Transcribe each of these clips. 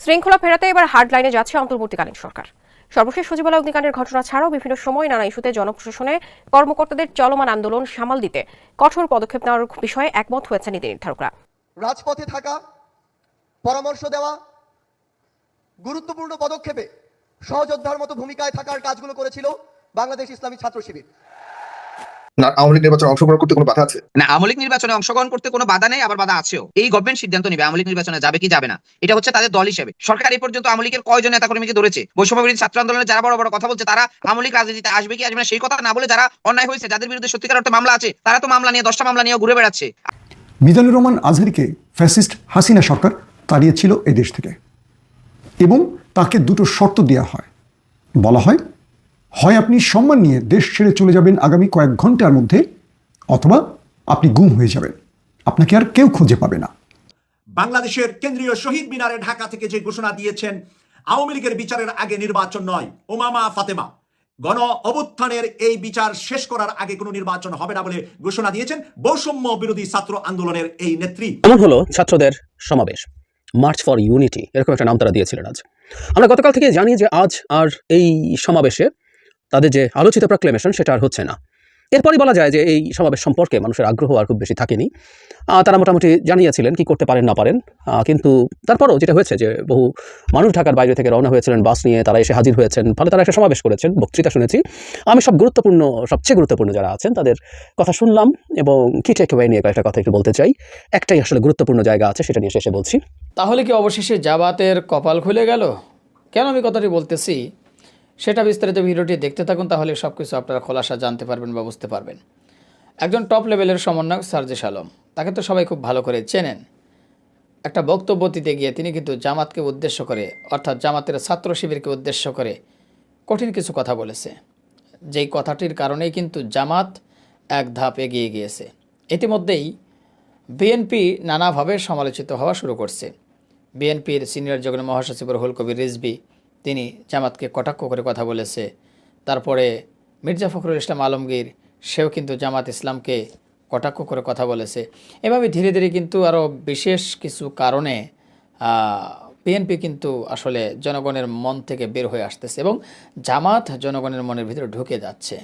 শৃঙ্খলা ফেরাতে এবার হার্ড লাইনে যাচ্ছে অন্তর্বর্তীকালীন সরকার। সর্বশেষ সচিবালয় অগ্নিকাণ্ডের ঘটনা ছাড়াও বিভিন্ন সময় নানা ইস্যুতে জনপ্রশাসনে কর্মকর্তাদের চলমান আন্দোলন সামাল দিতে কঠোর পদক্ষেপ নেওয়ার বিষয়ে একমত হয়েছে নীতি নির্ধারকরা। রাজপথে থাকা, পরামর্শ দেওয়া, গুরুত্বপূর্ণ পদক্ষেপে সহযোদ্ধার মতো ভূমিকায় থাকার কাজগুলো করেছিল বাংলাদেশ ইসলামী ছাত্র শিবির। না আওয়ামী লীগ নির্বাচনে অংশগ্রহণ করতে কোনো বাধা আছে? না আওয়ামী লীগ নির্বাচনে অংশগ্রহণ করতে কোনো বাধা নেই আবার বাধা আছেও। এই গভর্নমেন্ট সিদ্ধান্ত নেবে আওয়ামী লীগ নির্বাচনে যাবে কি যাবে না। এটা হচ্ছে তাদের দল হিসেবে। সরকার এই পর্যন্ত আওয়ামী লীগের কয়জন নেতা কর্মীকে ধরেছে? বৈষম্য ছাত্র আন্দোলনে যারা বড় বড় কথা বলছে তারা আওয়ামী লীগ রাজনীতিতে আসবে কি আসবে না সেই কথা না বলে যারা অন্যায় হয়েছে যাদের বিরুদ্ধে সত্যিকার অর্থে মামলা আছে তারা তো মামলা নিয়ে দশটা মামলা নিয়ে ঘুরে বেড়াচ্ছে। মিজানুর রহমান আজহারিকে ফ্যাসিস্ট হাসিনা সরকার তাড়িয়েছিল এ দেশ থেকে। এবং তাকে দুটো শর্ত দেওয়া হয়। বলা হয় হয় আপনি সম্মান নিয়ে দেশ ছেড়ে চলে যাবেন আগামী কয়েক ঘণ্টার মধ্যে অথবা আপনি গুম হয়ে যাবেন। আপনাকে আর কেউ খুঁজে পাবে না। বাংলাদেশের কেন্দ্রীয় শহীদ মিনারে ঢাকা থেকে যে ঘোষণা দিয়েছেন আওয়ামী লীগের বিচারের আগে নির্বাচন নয় ওমামা ফাতেমা। গণ অভ্যুত্থানের এই বিচার শেষ করার আগে কোনো নির্বাচন হবে না বলে ঘোষণা দিয়েছেন বৈষম্য বিরোধী ছাত্র আন্দোলনের এই নেত্রী। এমন হলো ছাত্রদের সমাবেশ মার্চ ফর ইউনিটি এরকম একটা নাম তারা দিয়েছিলেন আজ। আমরা গতকাল থেকে জানি যে আজ আর এই সমাবেশে তাদের যে আলোচিত প্রক্লেমেশন সেটা আর হচ্ছে না। এরপরই বলা যায় যে এই সমাবেশ সম্পর্কে মানুষের আগ্রহ আর খুব বেশি থাকেনি। তারা মোটামুটি জানিয়েছিলেন কি করতে পারেন না পারেন। কিন্তু তারপরও যেটা হয়েছে যে বহু মানুষ ঢাকার বাইরে থেকে রওনা হয়েছিলেন, বাস নিয়ে তারা এসে হাজির হয়েছেন। ফলে তারা একটা সমাবেশ করেছেন, বক্তৃতা শুনেছি। আমি সব গুরুত্বপূর্ণ, সবচেয়ে গুরুত্বপূর্ণ যারা আছেন, তাদের কথা শুনলাম এবং কি টেক নিয়ে কয়েকটা কথা একটু বলতে চাই। একটাই আসলে গুরুত্বপূর্ণ জায়গা আছে, সেটা নিয়ে শেষে বলছি। তাহলে কি অবশেষে জাবাতের কপাল খুলে গেল? কেন আমি কথাটি বলতেছি? সেটা বিস্তারিত ভিডিওটি দেখতে থাকুন, তাহলে সব কিছু আপনারা খোলাসা জানতে পারবেন বা বুঝতে পারবেন। একজন টপ লেভেলের সমন্বয়ক সার্জেস আলম, তাকে তো সবাই খুব ভালো করে চেনেন। একটা বক্তব্য দিতে গিয়ে তিনি কিন্তু জামাতকে উদ্দেশ্য করে, অর্থাৎ জামাতের ছাত্র শিবিরকে উদ্দেশ্য করে কঠিন কিছু কথা বলেছে। যেই কথাটির কারণেই কিন্তু জামাত এক ধাপ এগিয়ে গিয়েছে। ইতিমধ্যেই বিএনপি নানাভাবে সমালোচিত হওয়া শুরু করছে। বিএনপির সিনিয়র যুগ্ম মহাসচিব রহুল কবির রিজবি তিনি জামাতকে কটাক্ষ করে কথা বলেছে। তারপরে মির্জা ফখরুল ইসলাম আলমগীর, সেও কিন্তু জামাত ইসলামকে কটাক্ষ করে কথা বলেছে। এভাবে ধীরে ধীরে কিন্তু আরও বিশেষ কিছু কারণে বিএনপি কিন্তু আসলে জনগণের মন থেকে বের হয়ে আসতেছে এবং জামাত জনগণের মনের ভিতরে ঢুকে যাচ্ছে।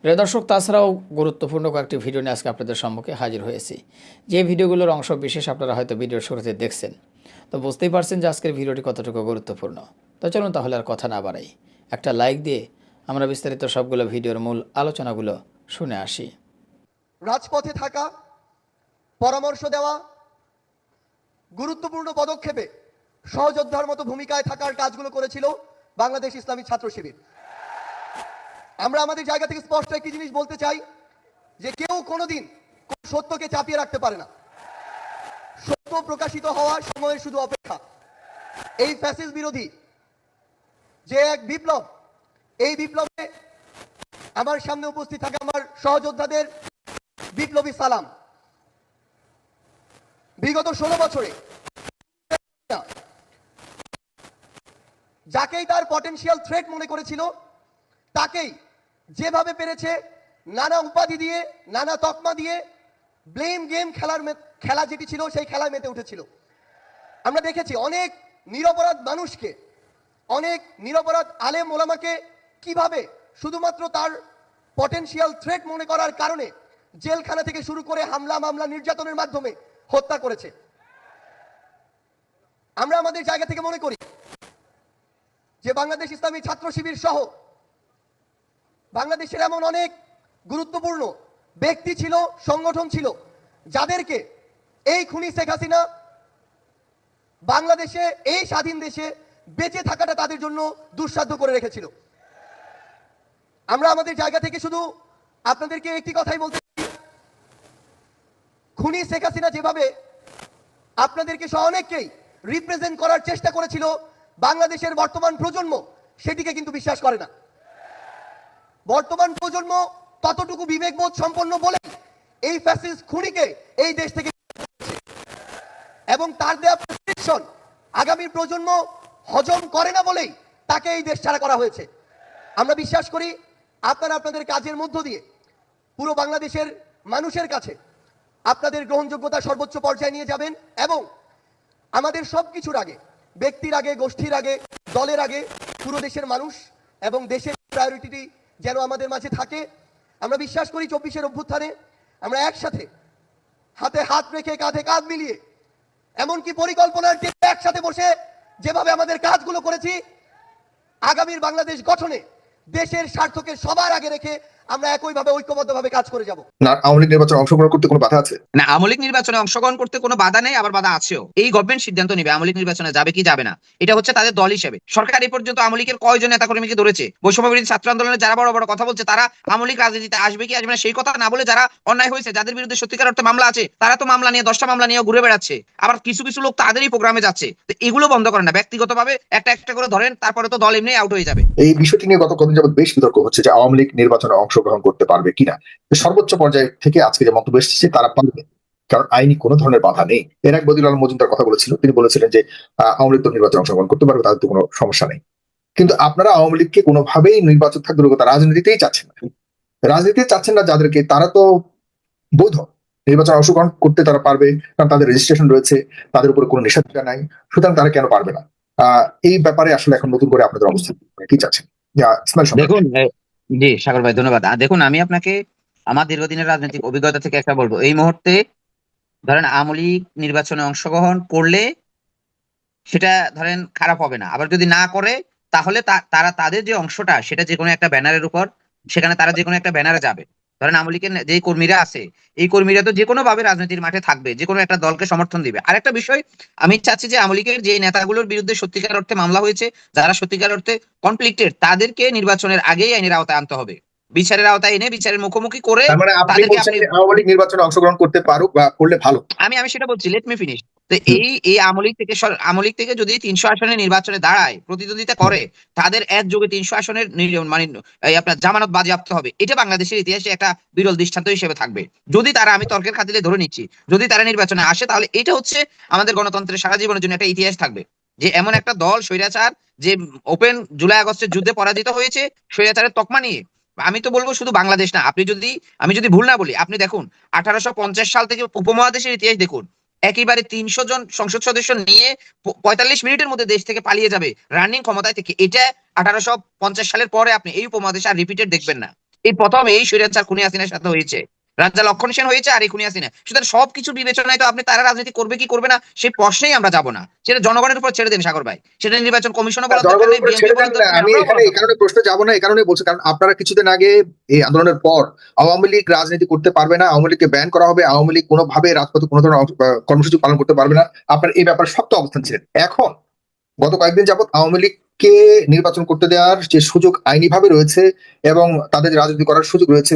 প্রিয় দর্শক, তাছাড়াও গুরুত্বপূর্ণ কয়েকটি ভিডিও নিয়ে আজকে আপনাদের সম্মুখে হাজির হয়েছি। যে ভিডিওগুলোর অংশ বিশেষ আপনারা হয়তো ভিডিওর শুরুতে দেখছেন। তো বুঝতেই পারছেন যে আজকের ভিডিওটি কতটুকু গুরুত্বপূর্ণ। তো চলুন তাহলে আর কথা না বাড়াই। একটা লাইক দিয়ে আমরা বিস্তারিত সবগুলো ভিডিওর মূল আলোচনাগুলো শুনে আসি। রাজপথে থাকা, পরামর্শ দেওয়া, গুরুত্বপূর্ণ পদক্ষেপে সহযোদ্ধার মতো ভূমিকায় থাকার কাজগুলো করেছিল বাংলাদেশ ইসলামী ছাত্র শিবির। আমরা আমাদের জায়গা থেকে স্পষ্ট একটি জিনিস বলতে চাই যে কেউ কোনোদিন কোন সত্যকে চাপিয়ে রাখতে পারে না। সত্য প্রকাশিত হওয়ার সময়ের শুধু অপেক্ষা। এই ফ্যাসিস বিরোধী যে এক বিপ্লব, এই বিপ্লবে আমার সামনে উপস্থিত থাকা আমার সহযোদ্ধাদের বিপ্লবী সালাম। বিগত ষোলো বছরে যাকেই তার পটেনশিয়াল থ্রেট মনে করেছিল, তাকেই যেভাবে পেরেছে, নানা উপাধি দিয়ে, নানা তকমা দিয়ে ব্লেম গেম খেলার খেলা যেটি ছিল, সেই খেলায় মেতে উঠেছিল। আমরা দেখেছি অনেক নিরপরাধ মানুষকে, অনেক নিরপরাধ আলেম ওলামাকে কীভাবে শুধুমাত্র তার পটেনশিয়াল থ্রেট মনে করার কারণে জেলখানা থেকে শুরু করে হামলা, মামলা, নির্যাতনের মাধ্যমে হত্যা করেছে। আমরা আমাদের জায়গা থেকে মনে করি যে বাংলাদেশ ইসলামী ছাত্র শিবির সহ বাংলাদেশের এমন অনেক গুরুত্বপূর্ণ ব্যক্তি ছিল, সংগঠন ছিল, যাদেরকে এই খুনি শেখ হাসিনা বাংলাদেশে, এই স্বাধীন দেশে বেঁচে থাকাটা তাদের জন্য দুঃসাধ্য করে রেখেছিল। আমরা আমাদের জায়গা থেকে শুধু আপনাদেরকে একটি কথাই বলতে খুনি শেখ হাসিনা যেভাবে আপনাদেরকে সহ অনেককেই রিপ্রেজেন্ট করার চেষ্টা করেছিল, বাংলাদেশের বর্তমান প্রজন্ম সেটিকে কিন্তু বিশ্বাস করে না। বর্তমান প্রজন্ম ততটুকু বিবেকবোধ সম্পন্ন বলে এই ফ্যাসিস্ট খুনিকে এই দেশ থেকে এবং তার দেওয়া প্রেসক্রিপশন আগামী প্রজন্ম হজম করে না বলেই তাকে এই দেশ ছাড়া করা হয়েছে। আমরা বিশ্বাস করি আপনারা আপনাদের কাজের মধ্য দিয়ে পুরো বাংলাদেশের মানুষের কাছে আপনাদের গ্রহণযোগ্যতা সর্বোচ্চ পর্যায়ে নিয়ে যাবেন এবং আমাদের সব কিছুর আগে, ব্যক্তির আগে, গোষ্ঠীর আগে, দলের আগে পুরো দেশের মানুষ এবং দেশের প্রায়োরিটি যেন আমাদের মাঝে থাকে। আমরা বিশ্বাস করি চব্বিশের অভ্যুত্থানে আমরা একসাথে হাতে হাত রেখে কাঁধে কাঁধ মিলিয়ে এমনকি পরিকল্পনার টেবিলে একসাথে বসে যেভাবে আমাদের কাজগুলো করেছি, আগামীর বাংলাদেশ গঠনে দেশের স্বার্থকে সবার আগে রেখে আমরা একইভাবে ঐক্যবদ্ধভাবে কাজ করে যাব। না আওয়ামী লীগ নির্বাচনে অংশগ্রহণ করতে কোনো বাধা আছে? না আওয়ামী লীগ নির্বাচনে অংশগ্রহণ করতে কোনো বাধা নেই আবার বাধা আছেও। এই গভর্নমেন্ট সিদ্ধান্ত নেবে আওয়ামী লীগ নির্বাচনে যাবে কি যাবে না। এটা হচ্ছে তাদের দল হিসেবে। সরকার এই পর্যন্ত আওয়ামী লীগের কয়জন নেতাকর্মীকে ধরেছে? বৈষম্য ছাত্র আন্দোলনে যারা বড় বড় কথা বলছে তারা আওয়ামী লীগ রাজনীতিতে আসবে কি আসবে না সেই কথা না বলে যারা অন্যায় হয়েছে যাদের বিরুদ্ধে সত্যিকার অর্থে মামলা আছে তারা তো মামলা নিয়ে দশটা মামলা নিয়ে ঘুরে বেড়াচ্ছে। আবার কিছু কিছু লোক তাদেরই প্রোগ্রামে যাচ্ছে। তো এগুলো বন্ধ করেন না। ব্যক্তিগতভাবে একটা একটা করে ধরেন তারপরে তো দল এমনি আউট হয়ে যাবে। এই বিষয়টি নিয়ে গত কদিন যাবত বেশ বিতর্ক হচ্ছে যে আওয়ামী লীগ নির্বাচনে অংশগ্রহণ করতে পারবে কিনা? সর্বোচ্চ পর্যায়ে থেকে আজকে যে মন্তব্য এসেছে তারা পারবে। কারণ আইনি কোনো ধরনের বাধা নেই। এর এক বদিল আলম মজুমদার কথা বলেছিল, তিনি বলেছিলেন যে আওয়ামী লীগ তো নির্বাচনে অংশগ্রহণ করতে পারবে, তাদের তো কোনো সমস্যা নেই। কিন্তু আপনারা আওয়ামী লীগকে কোনোভাবেই নির্বাচন থাকবে কথা রাজনীতিতেই চাচ্ছেন না। রাজনীতিতে চাচ্ছেন না যাদেরকে, তারা তো বৈধ। নির্বাচন অংশগ্রহণ করতে তারা পারবে, কারণ তাদের রেজিস্ট্রেশন রয়েছে, তাদের উপরে কোনো নিষেধাজ্ঞা নাই, সুতরাং তারা কেন পারবে না? এই ব্যাপারে আসলে এখন নতুন করে আপনাদের অবস্থান কি চাচ্ছেন। দেখুন জি, সাগর ভাই, ধন্যবাদ। দেখুন, আমি আপনাকে আমার দীর্ঘদিনের রাজনৈতিক অভিজ্ঞতা থেকে একটা বলব। এই মুহূর্তে ধরেন আওয়ামী নির্বাচনে অংশগ্রহণ করলে সেটা ধরেন খারাপ হবে না। আবার যদি না করে, তাহলে তারা, তাদের যে অংশটা, সেটা যে কোনো একটা ব্যানারের উপর, সেখানে তারা যে কোনো একটা ব্যানারে যাবে। ধরেন আওয়ামী লীগের যে কর্মীরা আছে এই কর্মীরা তো যে কোনো ভাবে রাজনীতির মাঠে থাকবে যে কোনো একটা দলকে সমর্থন দিবে। আর একটা বিষয় আমি চাচ্ছি যে আওয়ামী লীগের যে নেতাগুলোর বিরুদ্ধে সত্যিকার অর্থে মামলা হয়েছে যারা সত্যিকার অর্থে কনফ্লিক্টেড তাদেরকে নির্বাচনের আগেই আইনের আওতায় আনতে হবে। বিচারের আওতায় এনে বিচারের মুখোমুখি করে মানে আওয়ামী লীগ নির্বাচনে অংশগ্রহণ করতে পারুক বা করলে ভালো। আমি আমি সেটা বলছি লেট মি ফিনিশ তো এই এই আমলিক থেকে আমলিক থেকে যদি তিনশো আসনের নির্বাচনে দাঁড়ায়, প্রতিদ্বন্দ্বিতা করে, তাদের এক যোগে তিনশো আসনের মানে আপনার জামানত বাজেয়াপ্ত হবে। এটা বাংলাদেশের ইতিহাসে একটা বিরল দৃষ্টান্ত হিসেবে থাকবে। যদি তারা, আমি তর্কের খাতিরে ধরে নিচ্ছি, যদি তারা নির্বাচনে আসে, তাহলে এটা হচ্ছে আমাদের গণতন্ত্রের সারা জীবনের জন্য একটা ইতিহাস থাকবে। যে এমন একটা দল, স্বৈরাচার, যে ওপেন জুলাই আগস্টের যুদ্ধে পরাজিত হয়েছে, স্বৈরাচারের তকমা নিয়ে। আমি তো বলব শুধু বাংলাদেশ না, আপনি যদি, আমি যদি ভুল না বলি, আপনি দেখুন, আঠারোশো পঞ্চাশ সাল থেকে উপমহাদেশের ইতিহাস দেখুন। একেবারে তিনশো জন সংসদ সদস্য নিয়ে পঁয়তাল্লিশ মিনিটের মধ্যে দেশ থেকে পালিয়ে যাবে রানিং ক্ষমতায় থেকে। এটা আঠারোশো পঞ্চাশ সালের পরে আপনি এই উপমহাদেশে আর রিপিটেড দেখবেন না। এই প্রথম এই স্বৈরাচার খুনি হাসিনার সাথে হয়েছে। রাজা লক্ষণ সেন হয়েছে আর এই খুনি হাসিনা সুতরাং সবকিছু বিবেচনায় তো আপনি তারা রাজনীতি করবে কি করবে না সেই প্রশ্নেই আমরা যাব না। সেটা জনগণের উপর ছেড়ে দেন সাগর ভাই। সেটা নির্বাচন কমিশনও আমি এখানে এই কারণে প্রশ্ন যাব না এই কারণে বলছি কারণ আপনারা কিছুদিন আগে এই আন্দোলনের পর আওয়ামী লীগ রাজনীতি করতে পারবে না আওয়ামী লীগকে ব্যান করা হবে আওয়ামী লীগ কোনোভাবে রাজপথে কোনো ধরনের কর্মসূচি পালন করতে পারবে না। আপনার এই ব্যাপারে শক্ত অবস্থান ছিলেন। এখন গত কয়েকদিন যাবৎ আওয়ামী লীগকে নির্বাচন করতে দেওয়ার যে সুযোগ আইনিভাবে রয়েছে এবং তাদের রাজনীতি করার সুযোগ রয়েছে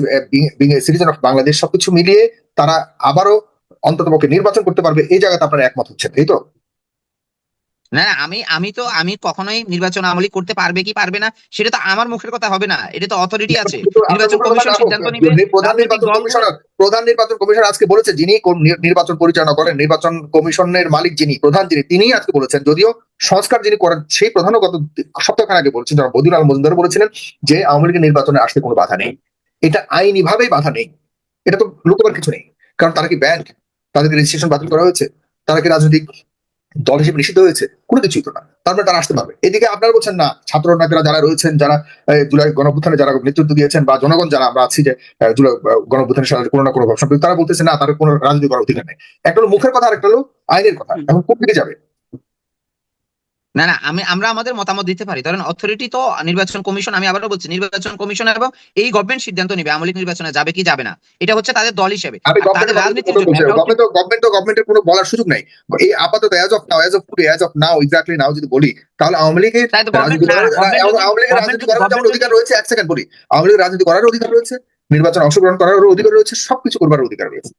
সিটিজেন অফ বাংলাদেশ সবকিছু মিলিয়ে তারা আবারও অন্ততপক্ষে নির্বাচন করতে পারবে, এই জায়গাতে আপনারা একমত হচ্ছেন এই তো? না না আমি আমি তো আমি কখনোই নির্বাচন আমলি করতে পারবে কি পারবে না সেটা তো আমার মুখের কথা হবে না এটা তো অথরিটি আছে। নির্বাচন কমিশন সিদ্ধান্ত নিবে। প্রধান নির্বাচন কমিশনার প্রধান নির্বাচন কমিশনার আজকে বলেছে যিনি নির্বাচন পরিচালনা করেন নির্বাচন কমিশনের মালিক যিনি প্রধান যিনি তিনিই আজকে বলেছেন যদিও সংস্কার যিনি করেন সেই প্রধানও গত সপ্তাহখান আগে বলেছেন যারা বদিউল আল মজুমদার বলেছিলেন যে আওয়ামী লীগের নির্বাচনে আসতে কোনো বাধা নেই। এটা আইনি ভাবেই বাধা নেই। এটা তো লুকোবার কিছু নেই। কারণ তারা কি ব্যাংক? তাদেরকে রেজিস্ট্রেশন বাতিল করা হয়েছে। তারা কি রাজনৈতিক দল হিসেবে নিষিদ্ধ হয়েছে কোনো কিছুই তো না। তার মানে তারা আসতে পারবে। এদিকে আপনারা বলছেন না ছাত্র নেতারা যারা রয়েছেন যারা জুলাই গণপ্রথানে যারা নেতৃত্ব দিয়েছেন বা জনগণ যারা আমরা আছি যে জুলাই গণপ্রথানের সাথে কোনো না কোনো ভাব সম্পর্কে তারা বলতেছে না তারা কোনো রাজনীতি করার অধিকার নেই। একটা হলো মুখের কথা আর একটা হলো আইনের কথা। এখন কোন দিকে যাবে? না না আমি আমরা আমাদের মতামত দিতে পারি। ধরেন অথরিটি তো নির্বাচন কমিশন আমি আবারও বলছি নির্বাচন কমিশন এবং এই গভর্নমেন্ট সিদ্ধান্ত নিবে আমলিক নির্বাচনে যাবে কি যাবে না। এটা হচ্ছে তাদের দল হিসেবে। তাদের রাজনীতির জন্য গভর্নমেন্ট তো গভর্নমেন্ট তো গভর্নমেন্টের কোনো বলার সুযোগ নেই। এই আপাতত as of now as of today as of now exactly now যদি বলি তাহলে আওয়ামী লীগের আওয়ামী লীগের রাজনীতি করার অধিকার রয়েছে এক সেকেন্ড বলি। আওয়ামী লীগের রাজনীতি করার অধিকার রয়েছে নির্বাচন অংশগ্রহণ করার অধিকার রয়েছে সবকিছু করবার অধিকার রয়েছে।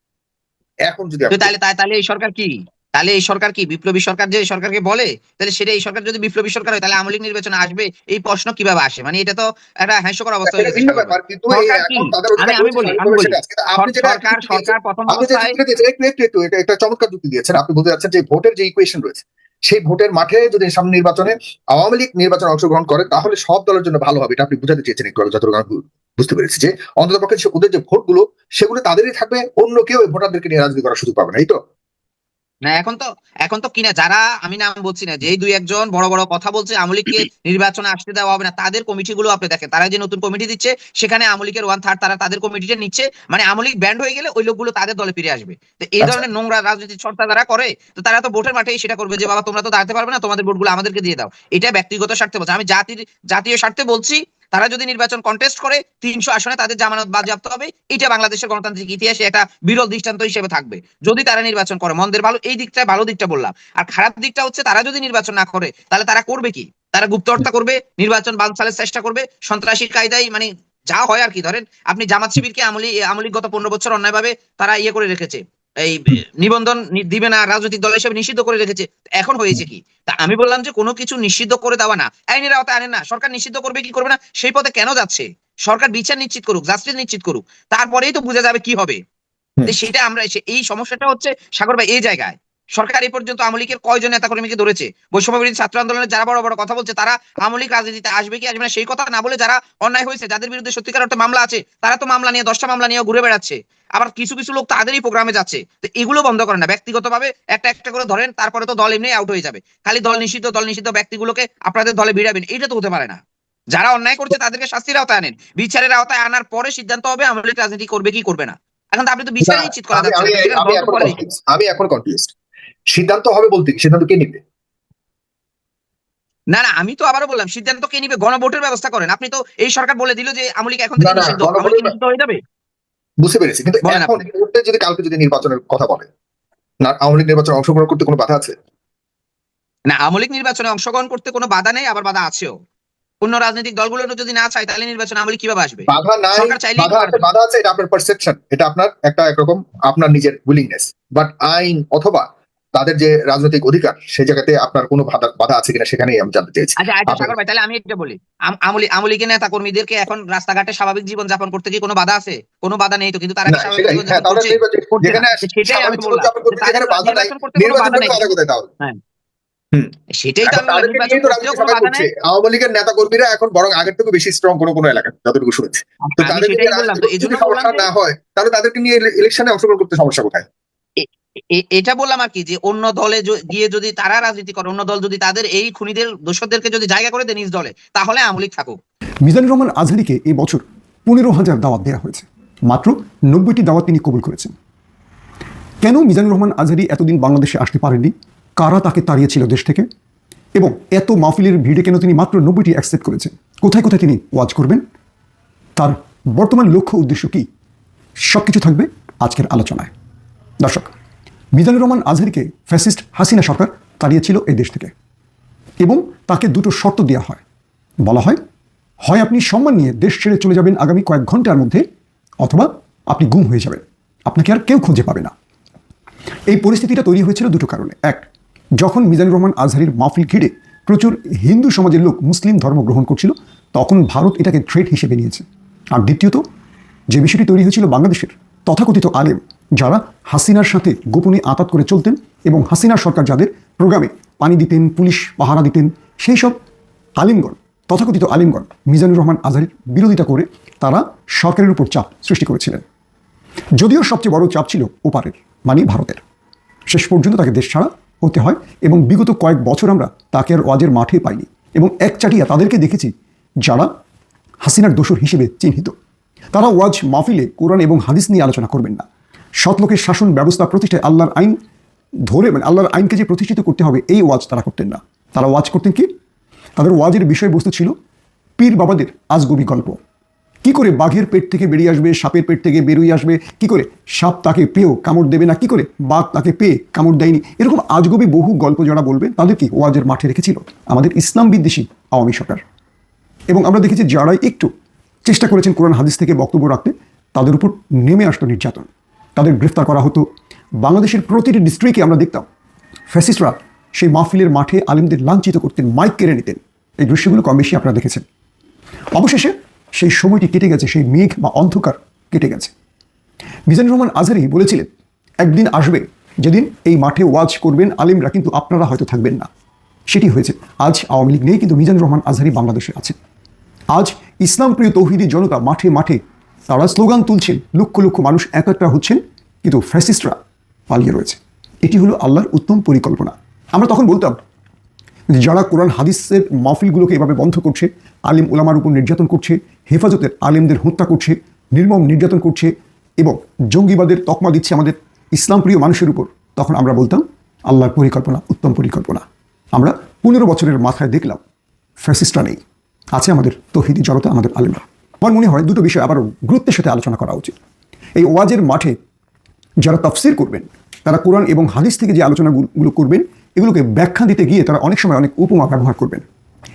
এখন যদি তাহলে তাহলে এই সরকার কি? তাহলে এই সরকার কি বিপ্লবী সরকার যে সরকারকে বলে? তাহলে সেটা এই সরকার যদি বিপ্লবী সরকার হয় তাহলে আওয়ামী লীগ নির্বাচনে আসবে এই প্রশ্ন কীভাবে আসে? মানে এটা তো একটা হাস্যকর অবস্থা হয়ে গেছে আমি- বলি, আমি বলি। সরকার সরকার প্রথম একটু চমৎকার যুক্তি দিয়েছেন। আপনি বলতে যাচ্ছেন যে ভোটের যে ইকুয়েশন রয়েছে সেই ভোটের মাঠে যদি সামনে নির্বাচনে আওয়ামী লীগ নির্বাচনে অংশগ্রহণ করে তাহলে সব দলের জন্য ভালো হবে এটা আপনি বুঝাতে চেয়েছেন একটু যতটুকু আমি বুঝতে পেরেছি যে অন্তত পক্ষে ওদের যে ভোটগুলো সেগুলো তাদেরই থাকবে অন্য কেউ এই ভোটারদেরকে নিয়ে রাজনীতি করার সুযোগ পাবে না এই তো? না এখন তো এখন তো কিনা যারা আমি নাম বলছি না যেই দুই একজন বড় বড় কথা বলছে আমলিককে নির্বাচনে আসতে দেওয়া হবে না তাদের কমিটিগুলো আপনি দেখেন তারা যে নতুন কমিটি দিচ্ছে সেখানে আমলিকের ওয়ান থার্ড তারা তাদের কমিটিটা নিচ্ছে মানে আমলিক ব্যান্ড হয়ে গেলে ওই লোকগুলো তাদের দলে ফিরে আসবে তো এই আচ্ছা। ধরনের নোংরা রাজনীতি চর্চা যারা করে তো তারা তো ভোটের মাঠেই সেটা করবে যে বাবা তোমরা তো দাঁড়াতে পারবে না তোমাদের ভোটগুলো আমাদেরকে দিয়ে দাও এটা ব্যক্তিগত স্বার্থে বলছে আমি জাতির জাতীয় স্বার্থে বলছি তারা যদি নির্বাচন কন্টেস্ট করে, তিনশো আসনে তাদের জামানত বাজেয়াপ্ত হবে। এটা বাংলাদেশের গণতান্ত্রিক ইতিহাসে একটা বিরল দৃষ্টান্ত হিসেবে থাকবে। যদি তারা নির্বাচন করে, মন্দের ভালো, এই দিকটা, ভালো দিকটা বললাম। আর খারাপ দিকটা হচ্ছে, তারা যদি নির্বাচন না করে, তাহলে তারা করবে কি? তারা গুপ্ত হত্যা করবে, নির্বাচন বানচালের চেষ্টা করবে সন্ত্রাসীর কায়দায় মানে যা হয় আর কি, ধরেন, আপনি জামাত শিবিরকে আমলি আমলি গত পনেরো বছর অন্যায়ভাবে তারা ইয়ে করে রেখেছে। এই নিবন্ধন দিবে না রাজনৈতিক দল হিসেবে নিষিদ্ধ করে রেখেছে। এখন হয়েছে কি? তা আমি বললাম যে কোনো কিছু নিষিদ্ধ করে দেওয়া না। আইনের আওতায় আনে না সরকার নিষিদ্ধ করবে কি করবে না সেই পথে কেন যাচ্ছে? সরকার বিচার নিশ্চিত করুক জাস্টিস নিশ্চিত করুক তারপরেই তো বোঝা যাবে কি হবে। সেটা আমরা এই সমস্যাটা হচ্ছে সাগর ভাই এই জায়গায়। সরকার এই পর্যন্ত আমলিকের কয়জন নেতাকর্মীকে ধরেছে? বৈষম্য বিরোধী ছাত্র আন্দোলনের যারা বড় বড় কথা বলছে তারা আমলিক রাজনীতিতে আসবে কি আসবে না সেই কথা না বলে যারা অন্যায় হয়েছে যাদের বিরুদ্ধে সত্যিকার অর্থে মামলা আছে তারা তো মামলা নিয়ে দশটা মামলা নিয়ে ঘুরে বেড়াচ্ছে। আবার কিছু কিছু লোক তাদেরই প্রোগ্রামে যাচ্ছে। তো এগুলো বন্ধ করেন না। ব্যক্তিগতভাবে একটা একটা করে ধরেন তারপরে তো দল এমনি আউট হয়ে যাবে। খালি দল নিষিদ্ধ দল নিষিদ্ধ ব্যক্তিগুলোকে আপনাদের দলে ভিড়াবেন এটা তো হতে পারে না। যারা অন্যায় করছে তাদেরকে শাস্তির আওতায় আনেন। বিচারের আওতায় আনার পরে সিদ্ধান্ত হবে আমলিক রাজনীতি করবে কি করবে না। এখন তো আপনি তো বিচার নিশ্চিত করা যাচ্ছে আমি- এখন বলেনি। সিদ্ধান্ত হবে বলতে? সিদ্ধান্ত কে নিবে? না না আমি তো আবারও বললাম সিদ্ধান্ত কে নিবে? গণভোটের ব্যবস্থা করেন। আপনি তো এই সরকার বলে দিল যে আমলিক এখন থেকে নিষিদ্ধ। হয়ে যাবে? বুঝতে পেরেছি কিন্তু এখন যদি কালকে যদি নির্বাচনের কথা বলে না আওয়ামী লীগ নির্বাচনে অংশগ্রহণ করতে কোনো বাধা আছে? না আমলিক নির্বাচনে অংশগ্রহণ করতে কোনো বাধা নেই আবার বাধা আছেও। অন্য রাজনৈতিক দলগুলো যদি না চায় তাহলে নির্বাচনে আমলিক কীভাবে আসবে? বাধা নাই সরকার আছে বাধা আছে এটা আপনার পারসেপশন এটা আপনার একটা একরকম আপনার নিজের উইলিংনেস বাট আইন অথবা তাদের যে রাজনৈতিক অধিকার সেই জায়গাতে আপনার কোনো বাধা বাধা আছে কিনা সেখানেই আমি জানতে চেয়েছি আচ্ছা আচ্ছা সাগর ভাই তাহলে আমি এটা বলি। আম- আমলি আমলিকে নেতা কর্মীদেরকে এখন রাস্তাঘাটে স্বাভাবিক জীবন যাপন করতে কি কোনো বাধা আছে? কোনো বাধা নেই তো কিন্তু তারা সেটাই, আমি বললাম। তাদের তো আওয়ামী লীগের নেতা কর্মীরা এখন বরং আগের থেকে বেশি স্ট্রং কোনো কোনো এলাকায় যতটুকু শুনেছি। তো আমি নিয়ে বললাম তো রাজনীতি এই জন্য যদি সমস্যা না হয় তাহলে তাদেরকে নিয়ে ইলেকশনে অংশগ্রহণ করতে সমস্যা কোথায়? এটা বললাম আর কি যে অন্য দলে গিয়ে যদি তারা রাজনীতি করে, অন্য দল যদি তাদের এই খুনিদের দোষদেরকে যদি জায়গা করে দেয় নিজ দলে, তাহলে আমলিক থাকুক। মিজানুর রহমান আজহারিকে এই বছর পনেরো হাজার দাওয়াত দেওয়া হয়েছে। মাত্র নব্বইটি দাওয়াত তিনি কবুল করেছেন। কেন মিজানুর রহমান আজহারি এতদিন বাংলাদেশে আসতে পারেননি? কারা তাকে তাড়িয়েছিল দেশ থেকে? এবং এত মাহফিলের ভিড়ে কেন তিনি মাত্র নব্বইটি অ্যাকসেপ্ট করেছেন? কোথায় কোথায় তিনি ওয়াজ করবেন? তার বর্তমান লক্ষ্য উদ্দেশ্য কি? সব কিছু থাকবে আজকের আলোচনায়। দর্শক মিজানুর রহমান আজহারিকে ফ্যাসিস্ট হাসিনা সরকার তাড়িয়েছিল এই দেশ থেকে। এবং তাকে দুটো শর্ত দেওয়া হয়। বলা হয় হয় আপনি সম্মান নিয়ে দেশ ছেড়ে চলে যাবেন আগামী কয়েক ঘণ্টার মধ্যে, অথবা আপনি গুম হয়ে যাবেন। আপনাকে আর কেউ খুঁজে পাবে না। এই পরিস্থিতিটা তৈরি হয়েছিল দুটো কারণে। এক, যখন মিজানুর রহমান আজহারির মাহফিল ঘিরে প্রচুর হিন্দু সমাজের লোক মুসলিম ধর্ম গ্রহণ করছিল, তখন ভারত এটাকে থ্রেট হিসেবে নিয়েছে। আর দ্বিতীয়ত, যে বিষয়টি তৈরি হয়েছিল বাংলাদেশের তথাকথিত আলেম যারা হাসিনার সাথে গোপনে আতাত করে চলতেন এবং হাসিনার সরকার যাদের প্রোগ্রামে পানি দিতেন, পুলিশ পাহারা দিতেন, সেই সব আলিমগণ, তথাকথিত আলিমগণ মিজানুর রহমান আজহারির বিরোধিতা করে তারা সরকারের উপর চাপ সৃষ্টি করেছিলেন। যদিও সবচেয়ে বড় চাপ ছিল ওপারের মানে ভারতের। শেষ পর্যন্ত তাকে দেশ ছাড়া হতে হয় এবং বিগত কয়েক বছর আমরা তাকে আর ওয়াজের মাঠে পাইনি এবং একচাটিয়া তাদেরকে দেখেছি যারা হাসিনার দোষর হিসেবে চিহ্নিত। তারা ওয়াজ মাহফিলে কোরআন এবং হাদিস নিয়ে আলোচনা করবেন না। সৎলোকের শাসন ব্যবস্থা প্রতিষ্ঠায় আল্লাহর আইন ধরে মানে আল্লাহর আইনকে যে প্রতিষ্ঠিত করতে হবে, এই ওয়াজ তারা করতেন না। তারা ওয়াজ করতেন কি? তাদের ওয়াজের বিষয়বস্তু ছিল পীর বাবাদের আজগবি গল্প। কি করে বাঘের পেট থেকে বেরিয়ে আসবে, সাপের পেট থেকে বেরিয়ে আসবে, কি করে সাপ তাকে পেয়েও কামড় দেবে না, কি করে বাঘ তাকে পেয়ে কামড় দেয়নি? এরকম আজগবি বহু গল্প যারা বলবে তাদের কি ওয়াজের মাঠে রেখেছিল? আমাদের ইসলাম বিদ্বেষী আওয়ামী সরকার। এবং আমরা দেখেছি যারাই একটু চেষ্টা করেছেন কোরআন হাদিস থেকে বক্তব্য রাখতে, তাদের উপর নেমে আসতো নির্যাতন। তাদের গ্রেফতার করা হতো। বাংলাদেশের প্রতিটি ডিস্ট্রিক্টে আমরা দেখতাম ফ্যাসিস্টরা সেই মাহফিলের মাঠে আলিমদের লাঞ্ছিত করতেন, মাইক কেড়ে নিতেন। এই দৃশ্যগুলো কম বেশি আপনারা দেখেছেন। অবশেষে সেই সময়টি কেটে গেছে, সেই মেঘ বা অন্ধকার কেটে গেছে। মিজানুর রহমান আজহারি বলেছিলেন, একদিন আসবে যেদিন এই মাঠে ওয়াজ করবেন আলিমরা, কিন্তু আপনারা হয়তো থাকবেন না। সেটি হয়েছে। আজ আওয়ামী লীগ নেই, কিন্তু মিজানুর রহমান আজহারি বাংলাদেশে আছেন। আজ ইসলাম প্রিয় তৌহিদি জনতা মাঠে মাঠে তারা স্লোগান তুলছেন, লক্ষ লক্ষ মানুষ একাত্রা হচ্ছেন, কিন্তু ফ্যাসিস্টরা পালিয়ে রয়েছে। এটি হলো আল্লাহর উত্তম পরিকল্পনা। আমরা তখন বলতাম যে যারা কোরআন, হাদিসের মাহফিলগুলোকে এভাবে বন্ধ করছে, আলিম ওলামার উপর নির্যাতন করছে, হেফাজতের আলিমদের হত্যা করছে, নির্মম নির্যাতন করছে এবং জঙ্গিবাদের তকমা দিচ্ছে আমাদের ইসলামপ্রিয় মানুষের উপর, তখন আমরা বলতাম আল্লাহর পরিকল্পনা উত্তম পরিকল্পনা। আমরা পনেরো বছরের মাথায় দেখলাম ফ্যাসিস্টরা নেই। আছে আমাদের তহিদি জনতা আমাদের আলিমরা। আমার মনে হয় দুটো বিষয় আবার গুরুত্বের সাথে আলোচনা করা উচিত। এই ওয়াজের মাঠে যারা তফসির করবেন, তারা কোরআন এবং হাদিস থেকে যে আলোচনাগুলো করবেন, এগুলোকে ব্যাখ্যা দিতে গিয়ে তারা অনেক সময় অনেক উপমা ব্যবহার করবেন।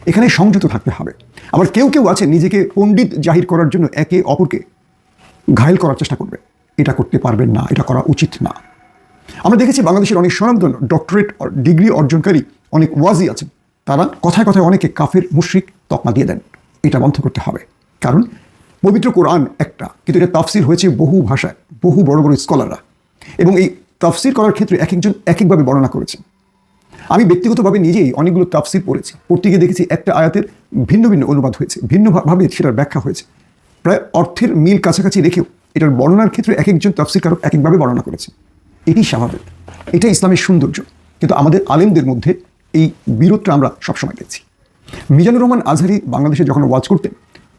এখানে সংযত থাকতে হবে। আবার কেউ কেউ আছে নিজেকে পণ্ডিত জাহির করার জন্য একে অপরকে ঘায়েল করার চেষ্টা করবে। এটা করতে পারবেন না, এটা করা উচিত না। আমরা দেখেছি বাংলাদেশের অনেক স্বনামধন্য ডক্টরেট ডিগ্রি অর্জনকারী অনেক ওয়াজি আছেন। তারা কথায় কথায় অনেকে কাফের, মুশ্রিক তকমা দিয়ে দেন। এটা বন্ধ করতে হবে। কারণ পবিত্র কোরআন একটা, কিন্তু এটা তাফসির হয়েছে বহু ভাষায়, বহু বড় বড় স্কলাররা এবং এই তাফসির করার ক্ষেত্রে এক একজন এক একভাবে বর্ণনা করেছেন। আমি ব্যক্তিগতভাবে নিজেই অনেকগুলো তাফসির পড়েছি। পড়তে গিয়ে দেখেছি একটা আয়াতের ভিন্ন ভিন্ন অনুবাদ হয়েছে, ভিন্নভাবে সেটার ব্যাখ্যা হয়েছে। প্রায় অর্থের মিল কাছাকাছি রেখেও এটার বর্ণনার ক্ষেত্রে এক একজন তাফসিরকারক এক একভাবে বর্ণনা করেছে। এটি স্বাভাবিক এটা ইসলামের সৌন্দর্য। কিন্তু আমাদের আলেমদের মধ্যে এই বিরোধটা আমরা সবসময় দেখছি। মিজানুর রহমান আজহারি বাংলাদেশে যখন ওয়াজ করতেন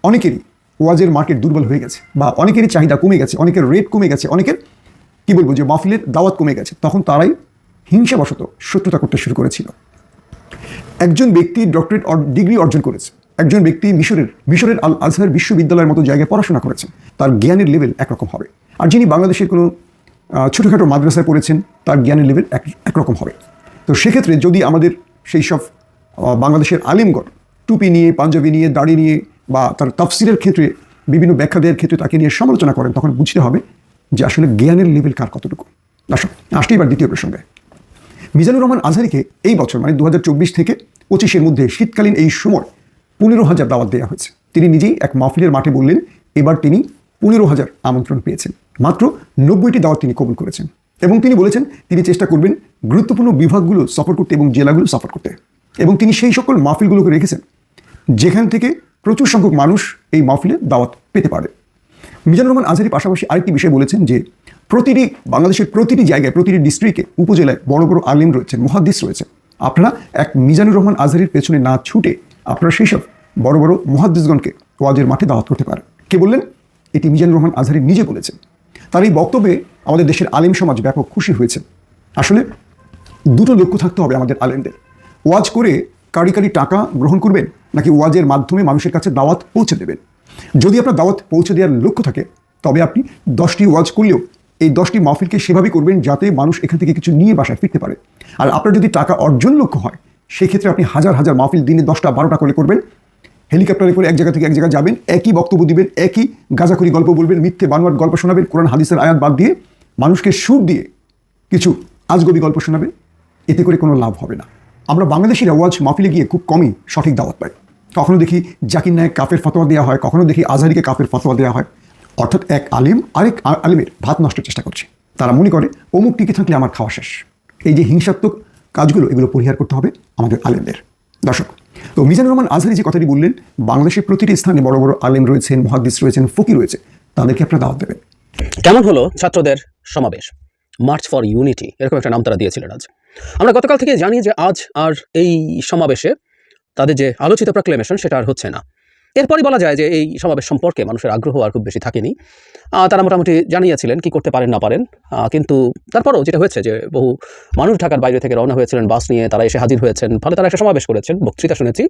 অনেকেরই ওয়াজের মার্কেট দুর্বল হয়ে গেছে বা অনেকেরই চাহিদা কমে গেছে, অনেকের রেট কমে গেছে, অনেকের, কি বলব, যে মাহফিলের দাওয়াত কমে গেছে, তখন তারাই হিংসাবশত শত্রুতা করতে শুরু করেছিল। একজন ব্যক্তি ডক্টরেট ডিগ্রি অর্জন করেছে, একজন ব্যক্তি মিশরের মিশরের আল আজহার বিশ্ববিদ্যালয়ের মতো জায়গায় পড়াশোনা করেছেন তার জ্ঞানের লেভেল একরকম হবে। আর যিনি বাংলাদেশের কোনো ছোটোখাটো মাদ্রাসায় পড়েছেন, তার জ্ঞানের লেভেল এক, একরকম হবে। তো সেক্ষেত্রে যদি আমাদের সেই সব বাংলাদেশের আলিমগড় টুপি নিয়ে, পাঞ্জাবি নিয়ে, দাড়ি নিয়ে বা তার তফসিলের ক্ষেত্রে, বিভিন্ন ব্যাখ্যা দেওয়ার ক্ষেত্রে তাকে নিয়ে সমালোচনা করেন, তখন বুঝতে হবে যে আসলে জ্ঞানের লেভেল কার কতটুকু। আসুন আসলে এবার দ্বিতীয় প্রসঙ্গে। মিজানুর রহমান আজহারিকে এই বছর মানে দু হাজার চব্বিশ থেকে পঁচিশের মধ্যে শীতকালীন এই সময় পনেরো হাজার দাওয়াত দেওয়া হয়েছে। তিনি নিজেই এক মাহফিলের মাঠে বললেন, এবার তিনি পনেরো হাজার আমন্ত্রণ পেয়েছেন। মাত্র নব্বইটি দাওয়াত তিনি কবুল করেছেন। এবং তিনি বলেছেন, তিনি চেষ্টা করবেন গুরুত্বপূর্ণ বিভাগগুলো সফর করতে এবং জেলাগুলো সফর করতে। এবং তিনি সেই সকল মাহফিলগুলোকে রেখেছেন, যেখান থেকে প্রচুর সংখ্যক মানুষ এই মাহফিলে দাওয়াত পেতে পারে। মিজানুর রহমান আজহারি পাশাপাশি আরেকটি বিষয় বলেছেন যে, প্রতিটি বাংলাদেশের প্রতিটি জায়গায়, প্রতিটি ডিস্ট্রিক্টে উপজেলায় বড় বড় আলিম রয়েছেন, মহাদ্দিস রয়েছেন। আপনারা এক মিজানুর রহমান আজহারির পেছনে না ছুটে আপনারা সেই সব বড় বড় মহাদ্দিসগণকে ওয়াজের মাঠে দাওয়াত করতে পারেন। কে বললেন? এটি মিজানুর রহমান আজহারি নিজে বলেছেন। তার এই বক্তব্যে আমাদের দেশের আলিম সমাজ ব্যাপক খুশি হয়েছে। আসলে দুটো লক্ষ্য থাকতে হবে আমাদের আলেমদের। ওয়াজ করে কারি কারি টাকা গ্রহণ করবেন, নাকি ওয়াজের মাধ্যমে মানুষের কাছে দাওয়াত পৌঁছে দেবেন? যদি আপনার দাওয়াত পৌঁছে দেওয়ার লক্ষ্য থাকে, তবে আপনি দশটি ওয়াজ করলেও এই দশটি মাহফিলকে সেভাবেই করবেন যাতে মানুষ এখান থেকে কিছু নিয়ে বাসায় ফিরতে পারে। আর আপনার যদি টাকা অর্জন লক্ষ্য হয় সেই ক্ষেত্রে আপনি হাজার হাজার মাহফিল দিনে দশটা, বারোটা করে করবেন। হেলিকপ্টারে করে এক জায়গা থেকে এক জায়গায় যাবেন, একই বক্তব্য দিবেন, একই গাঁজাখুরি গল্প বলবেন, মিথ্যে বানোয়ার গল্প শোনাবেন, কোরআন, হাদিসের আয়াত বাদ দিয়ে মানুষকে সুর দিয়ে কিছু আজগবি গল্প শোনাবেন, এতে করে কোনো লাভ হবে না। আমরা বাংলাদেশিরা ওয়াজ মাহফিলে গিয়ে খুব কমই সঠিক দাওয়াত পাই। কখনো দেখি জাকির নায়ক কাফের ফতোয়া দেওয়া হয়, কখনো দেখি আজহারিকে কাফের ফতোয়া দেওয়া হয়। অর্থাৎ এক আলিম আরেক আলিমের ভাত নষ্টের চেষ্টা করছে। তারা মনে করে, অমুক টিকে থাকলে আমার খাওয়া শেষ। এই যে হিংসাত্মক কাজগুলো, এগুলো পরিহার করতে হবে আমাদের আলেমদের। দর্শক, তো মিজানুর রহমান আজহারি যে কথাটি বললেন, বাংলাদেশের প্রতিটি স্থানে বড় বড় আলেম রয়েছেন, মহাদ্দিস রয়েছেন ফকি রয়েছে, তাদেরকে আপনারা দাওয়াত দেবেন। কেমন হলো ছাত্রদের সমাবেশ? মার্চ ফর ইউনিটি এরকম একটা নাম তারা দিয়েছিলেন আজ। আমরা গতকাল থেকে জানি যে আজ আর এই সমাবেশে তাদের যে আলোচিত প্রক্লেমেশন সেটা আর হচ্ছে না। এরপরই বলা যায় যে এই সমাবেশ সম্পর্কে মানুষের আগ্রহ আর খুব বেশি থাকেনি। তারা মোটামুটি জানিয়েছিলেন কি করতে পারেন না পারেন। কিন্তু তারপরও যেটা হয়েছে যে বহু মানুষ ঢাকার বাইরে থেকে রওনা হয়েছিলেন, বাস নিয়ে তারা এসে হাজির হয়েছেন। ফলে তারা একটা সমাবেশ করেছেন, বক্তৃতা শুনেছি।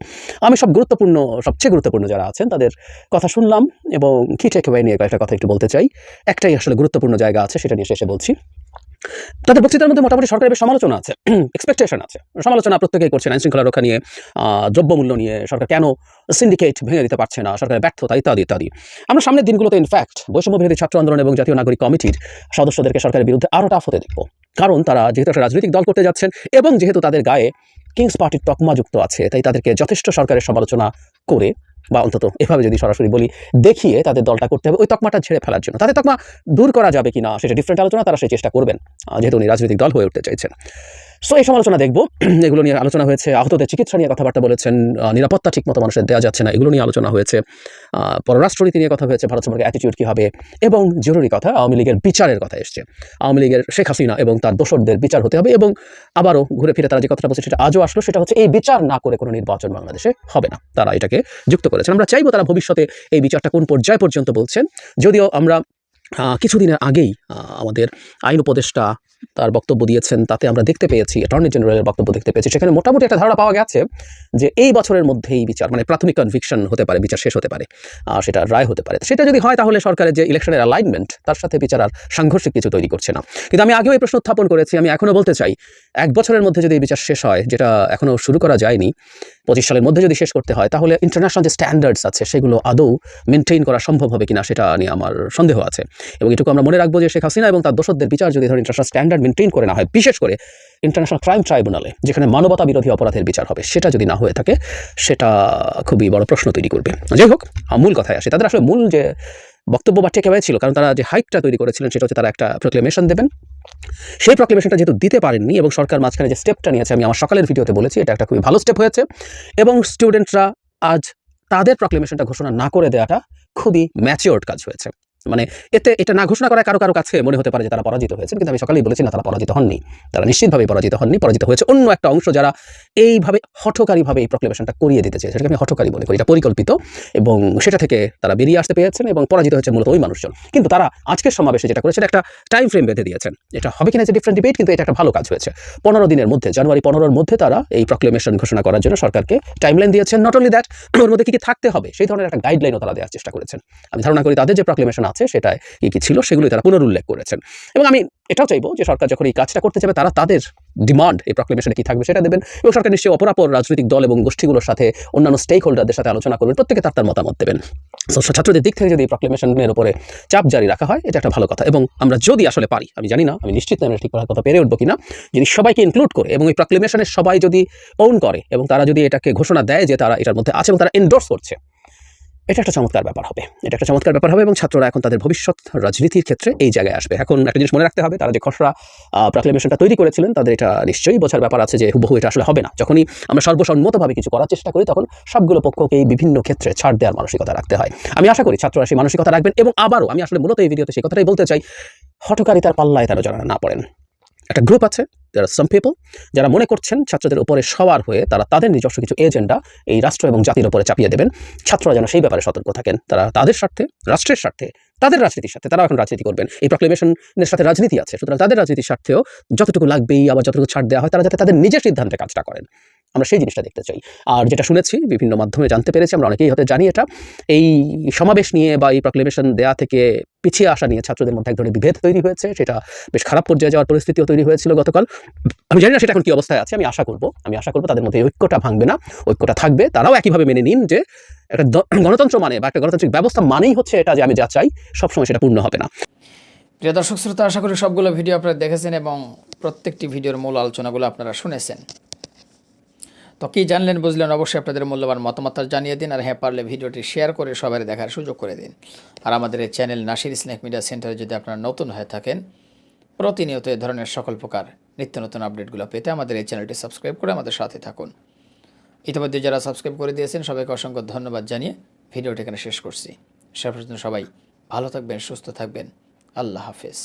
আমি সব গুরুত্বপূর্ণ, সবচেয়ে গুরুত্বপূর্ণ যারা আছেন তাদের কথা শুনলাম এবং কি টেক ওয়ে নিয়ে কয়েকটা কথা একটু বলতে চাই। একটাই আসলে গুরুত্বপূর্ণ জায়গা আছে, সেটা নিয়ে শেষে বলছি। তাদের বক্তৃতার মধ্যে মোটামুটি সরকারের বেশ সমালোচনা আছে এক্সপেকটেশন আছে। সমালোচনা প্রত্যেকেই করছেন আইন শৃঙ্খলা রক্ষা নিয়ে দ্রব্যমূল্য নিয়ে, সরকার কেন সিন্ডিকেট ভেঙে দিতে পারছে না, সরকারের ব্যর্থতা ইত্যাদি ইত্যাদি। আমরা সামনের দিনগুলোতে ইনফ্যাক্ট বৈষম্য বিরোধী ছাত্র আন্দোলন এবং জাতীয় নাগরিক কমিটির সদস্যদেরকে সরকারের বিরুদ্ধে আরও টাফ হতে দেখব। কারণ তারা যেহেতু একটা রাজনৈতিক দল করতে যাচ্ছেন এবং যেহেতু তাদের গায়ে কিংস পার্টির তকমা যুক্ত আছে, তাই তাদেরকে যথেষ্ট সরকারের সমালোচনা করে বা অন্তত এভাবে যদি সরাসরি বলি, দেখিয়ে তাদের দলটা করতে হবে, ওই তকমাটা ছেড়ে ফেলার জন্য। তাদের তকমা দূর করা যাবে কি না সেটা ডিফারেন্ট আলোচনা, তারা সেই চেষ্টা করবেন। যেহেতু উনি রাজনৈতিক দল হয়ে উঠতে চাইছেন। সো এই সমালোচনা দেখব। এগুলো নিয়ে আলোচনা হয়েছে। আহতদের চিকিৎসা নিয়ে কথাবার্তা বলেছেন। নিরাপত্তা ঠিকমতো মানুষের দেওয়া যাচ্ছে না। এগুলো নিয়ে আলোচনা হয়েছে। পররাষ্ট্রনীতি নিয়ে কথা হয়েছে। ভারত সম্পর্কে অ্যাটিটিউড কী হবে? এবং জরুরি কথা, আওয়ামী লীগের বিচারের কথা এসছে। আওয়ামী লীগের শেখ হাসিনা এবং তার দোসরদের বিচার হতে হবে এবং আবারও ঘুরে ফিরে তারা যে কথাটা বলছে, সেটা আজও আসলো। সেটা হচ্ছে, এই বিচার না করে কোনো নির্বাচন বাংলাদেশে হবে না। তারা এটাকে যুক্ত করেছেন। আমরা চাইব তারা ভবিষ্যতে এই বিচারটা কোন পর্যায় পর্যন্ত বলছেন। যদিও আমরা কিছুদিনের আগেই আমাদের আইন উপদেষ্টা তার বক্তব্য দিয়েছেন, তাতে আমরা দেখতে পেয়েছি অ্যাটর্নি জেনারেলের বক্তব্য দেখতে পেয়েছি, সেখানে মোটামুটি একটা ধারণা পাওয়া গেছে যে এই বছরের মধ্যেই বিচার মানে প্রাথমিক কনভিকশন হতে পারে, বিচার শেষ হতে পারে আর সেটা রায় হতে পারে। সেটা যদি হয় তাহলে সরকারের যে ইলেকশনের অ্যালাইনমেন্ট তার সাথে বিচার আর সাংঘর্ষিক কিছু তৈরি করছে না। কিন্তু আমি আগেও এই প্রশ্ন উত্থাপন করেছি, আমি এখনও বলতে চাই এক বছরের মধ্যে যদি বিচার শেষ হয়, যেটা এখনও শুরু করা যায়নি, পঁচিশ সালের মধ্যে যদি শেষ করতে হয়, তাহলে ইন্টারন্যাশনাল যে স্ট্যান্ডার্ডস আছে, সেগুলো আদৌ মেনটেইন করা সম্ভব হবে কিনা সেটা নিয়ে আমার সন্দেহ আছে। এবং এটুকু আমরা মনে রাখব যে শেখ হাসিনা এবং তার দোষদের বিচার যদি ধরুন ইন্টারন্যাশনাল স্ট্যান্ডার্ড মেনটেইন করে না হয়, বিশেষ করে ইন্টারন্যাশনাল ক্রাইম ট্রাইব্যুনালে যেখানে মানবতা বিরোধী অপরাধের বিচার হবে, সেটা যদি না হয়ে থাকে, সেটা খুবই বড় প্রশ্ন তৈরি করবে। যাই হোক মূল কথায় আসে। তাদের আসলে মূল যে বক্তব্য বা টেকেওয়ে ছিল, কারণ তারা যে হাইকটা তৈরি করেছিলেন, সেটা হচ্ছে তারা একটা প্রোক্লেমেশন দেবেন। সেই প্রক্লেমেশনটা যেহেতু দিতে পারেননি এবং সরকার মাঝখানে যে স্টেপটা নিয়েছে, আমি আমার সকালের ভিডিওতে বলেছি, এটা একটা খুবই ভালো স্টেপ হয়েছে এবং স্টুডেন্টরা আজ তাদের প্রক্লেমেশনটা ঘোষণা না করে দেওয়াটা খুবই ম্যাচিওর্ড কাজ হয়েছে। মানে এতে এটা না ঘোষণা করা কারও কারও কাছে মনে হতে পারে যে তারা পরাজিত হয়েছে, কিন্তু আমি সকালেই বলেছি না তারা পরাজিত হননি। তারা নিশ্চিতভাবে পরাজিত হননি। পরাজিত হয়েছে অন্য একটা অংশ যারা এইভাবে হঠকারীভাবে এই প্রক্লেমেশনটা করিয়ে দিতে চেয়েছে। সেটাকে আমি হঠকারী মনে করি। এটা পরিকল্পিত এবং সেটা থেকে তারা বেরিয়ে আসতে পেরেছেন এবং পরাজিত হয়েছে মূলত ওই মানুষজন। কিন্তু তারা আজকের সমাবেশে যেটা করেছে একটা টাইম ফ্রেম বেঁধে দিয়েছেন। এটা হবে কিনা যে ডিফারেন্ট ডিবেট কিন্তু এটা একটা ভালো কাজ হয়েছে। পনেরো দিনের মধ্যে, জানুয়ারি পনেরোর মধ্যে তারা এই প্রক্লেমেশন ঘোষণা করার জন্য সরকারকে টাইমলাইন দিয়েছেন। নট অনলি দ্যাট ওর মধ্যে কি কি থাকতে হবে, সেই ধরনের একটা গাইডলাইনও তারা দেওয়ার চেষ্টা করেছেন। আমি ধারণা করি তাদের যে প্রক্লেমেশন আছে সেটায় কি কি ছিল সেগুলোই তারা পুনরুল্লেখ করেছেন। এবং আমি এটাও চাইব যে সরকার যখন এই কাজটা করতে যাবে তারা তাদের ডিমান্ড এই প্রক্লেমেশনে কি থাকবে সেটা দেবেন এবং সরকার নিশ্চয়ই অপরাপর রাজনৈতিক দল এবং গোষ্ঠীগুলোর সাথে অন্যান্য স্টেক হোল্ডারদের সাথে আলোচনা করবেন প্রত্যেকে তার তার মতামত দেবেন। So, ছাত্রদের দিক থেকে যদি এই প্রক্লেমেশনের উপরে চাপ জারি রাখা হয় এটা একটা ভালো কথা। এবং আমরা যদি আসলে পারি আমি জানি না আমি নিশ্চিত আমরা ঠিক কথা পেরে উঠবো কিনা যদি সবাইকে ইনক্লুড করে এবং এই প্রক্লেমেশনের সবাই যদি ওন করে এবং তারা যদি এটাকে ঘোষণা দেয় যে তারা এটার মধ্যে আছে এবং তারা এন্ডোর্স করছে এটা একটা চমৎকার ব্যাপার হবে। এটা একটা চমৎকার ব্যাপার হবে এবং ছাত্ররা এখন তাদের ভবিষ্যৎ রাজনীতির ক্ষেত্রে এই জায়গায় আসবে। এখন একটা জিনিস মনে রাখতে হবে, তারা যে খসড়া প্রক্লেমেশনটা তৈরি করেছিলেন, তাদের এটা নিশ্চয়ই বোঝার ব্যাপার আছে যে হুবহু এটা আসলে হবে না। যখনই আমরা সর্বসম্মতভাবে কিছু করার চেষ্টা করি, তখন সবগুলো পক্ষকেই বিভিন্ন ক্ষেত্রে ছাড় দেওয়ার মানসিকতা রাখতে হয়। আমি আশা করি ছাত্ররা সেই মানসিকতা রাখবেন এবং আবারও আমি আসলে মূলত এই ভিডিওতে সেই কথাটাই বলতে চাই, হঠকারিতার পাল্লায় তারা যারা না পড়েন। একটা গ্রুপ আছে যারা সাম পিপল যারা মনে করছেন ছাত্রদের উপরে সওয়ার হয়ে তারা তাদের নিজস্ব কিছু এজেন্ডা এই রাষ্ট্র এবং জাতির উপরে চাপিয়ে দেবেন। ছাত্ররা যেন সেই ব্যাপারে সতর্ক থাকেন। তারা তাদের স্বার্থে, রাষ্ট্রের স্বার্থে, তাদের রাজনীতির সাথে তারা এখন রাজনীতি করবেন। এই প্রক্লেমেশনের সাথে রাজনীতি আছে। সুতরাং তাদের রাজনীতির স্বার্থেও যতটুকু লাগবেই আবার যতটুকু ছাড় দেওয়া হয় তারা যাতে তাদের নিজের সিদ্ধান্তে কাজটা করেন। আমরা সেই জিনিসটা দেখতে চাই। আর যেটা শুনেছি, বিভিন্ন মাধ্যমে জানতে পেরেছি, আমরা অনেকেই হয়তো জানি এটা, এই সমাবেশ নিয়ে বা এই প্রক্লেমেশন দেয়া থেকে পিছিয়ে আসা নিয়ে ছাত্রদের মধ্যে এক ধরনের বিভেদ তৈরি হয়েছে, সেটা বেশ খারাপ পর্যায়ে যাওয়ার পরিস্থিতিও তৈরি হয়েছিল গতকাল। আমি জানি না সেটা এখন কি অবস্থায় আছে, আমি আশা করব, আমি আশা করব তাদের মধ্যে ঐক্যটা ভাঙবে না, ঐক্যটা থাকবে। তারাও একইভাবে মেনে নিন যে একটা গণতন্ত্র মানে বা একটা গণতান্ত্রিক ব্যবস্থা মানেই হচ্ছে এটা যে আমি যা চাই, সবসময় সেটা পূর্ণ হবে না। প্রিয় দর্শক, শ্রোতা, আশা করি সবগুলো ভিডিও আপনারা দেখেছেন এবং প্রত্যেকটি ভিডিওর মূল আলোচনাগুলো আপনারা শুনেছেন। তো কী জানলেন, বুঝলেন, অবশ্যই আপনাদের মূল্যবান মতামত জানিয়ে দিন আর হ্যাঁ পারলে ভিডিওটি শেয়ার করে সবাই দেখার সুযোগ করে দিন। আর আমাদের এই চ্যানেল নাসির স্ন্যাক মিডিয়া সেন্টারে যদি আপনারা নতুন হয়ে থাকেন, প্রতিনিয়ত এ ধরনের সকল প্রকার নিত্য নতুন আপডেটগুলো পেতে আমাদের এই চ্যানেলটি সাবস্ক্রাইব করে আমাদের সাথে থাকুন। ইতিমধ্যে যারা সাবস্ক্রাইব করে দিয়েছেন, সবাইকে অসংখ্য ধন্যবাদ জানিয়ে ভিডিওটি এখানে শেষ করছি। সে পর্যন্ত সবাই ভালো থাকবেন, সুস্থ থাকবেন। আল্লাহ হাফেজ।